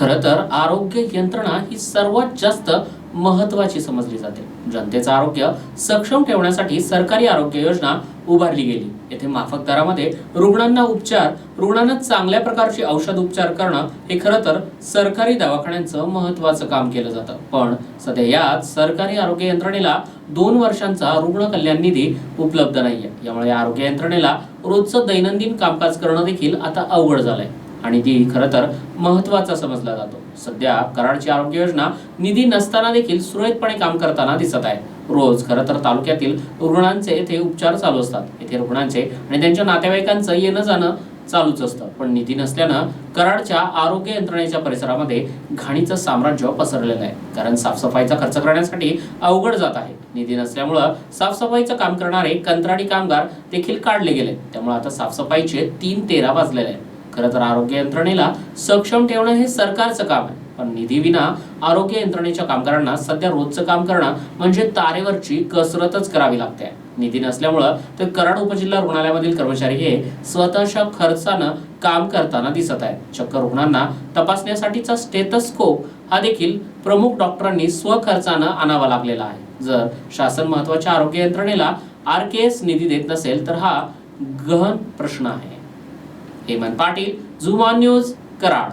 खरं तर आरोग्य यंत्रणा ही सर्वात जास्त महत्वाची समजली जाते. जनतेचं आरोग्य सक्षम ठेवण्यासाठी सरकारी आरोग्य योजना उभारली गेली. येथे माफक दरामध्ये रुग्णांना उपचार रुग्णांना चांगल्या प्रकारची औषध उपचार करणं हे खरं तर सरकारी दवाखान्यांचं महत्वाचं काम केलं जातं. पण सध्या यात सरकारी आरोग्य यंत्रणेला दोन वर्षांचा रुग्ण कल्याण निधी उपलब्ध नाहीये. यामुळे आरोग्य यंत्रणेला रोजचं दैनंदिन कामकाज करणं देखील आता अवघड झालंय. आणि ती खरं तर महत्त्वाचा समजला जातो. सध्या कराडची आरोग्य योजना निधी नसताना देखील सुरळीतपणे काम करताना दिसत आहे. रोज खरं तर तालुक्यातील रुग्णांचे येथे उपचार चालू असतात. येथे रुग्णांचे आणि त्यांच्या नातेवाईकांचं येणं जाणं चालूच असतं. पण निधी नसल्यानं कराडच्या आरोग्य यंत्रणेच्या परिसरामध्ये घाणीचं साम्राज्य पसरलेलं आहे. कारण साफसफाईचा खर्च करण्यासाठी अवघड जात आहे. निधी नसल्यामुळं साफसफाईचं काम करणारे कंत्राटी कामगार देखील काढले गेले. त्यामुळे आता साफसफाईचे तीन तेरा वाजलेले आहेत. खरं तर आरोग्य यंत्रणेला सक्षम ठेवणं हे सरकारचं काम आहे. पण निधी विना आरोग्य यंत्रणेच्या कामगारांना सध्या रोजचं काम करणं म्हणजे तारेवरची कसरतच करावी लागते. निधी नसल्यामुळं तर कराड उपजिल्हा रुग्णालयामधील कर्मचारी हे स्वतःच्या खर्चानं काम करताना दिसत आहेत. चक्क रुग्णांना तपासण्यासाठीचा स्टेथस्कोप हा देखील प्रमुख डॉक्टरांनी स्वखर्चानं आणावा लागलेला आहे. जर शासन महत्त्वाच्या आरोग्य यंत्रणेला आर के एस निधी देत नसेल तर हा गहन प्रश्न आहे. हेमंत पाटील झुमा न्यूज कराड.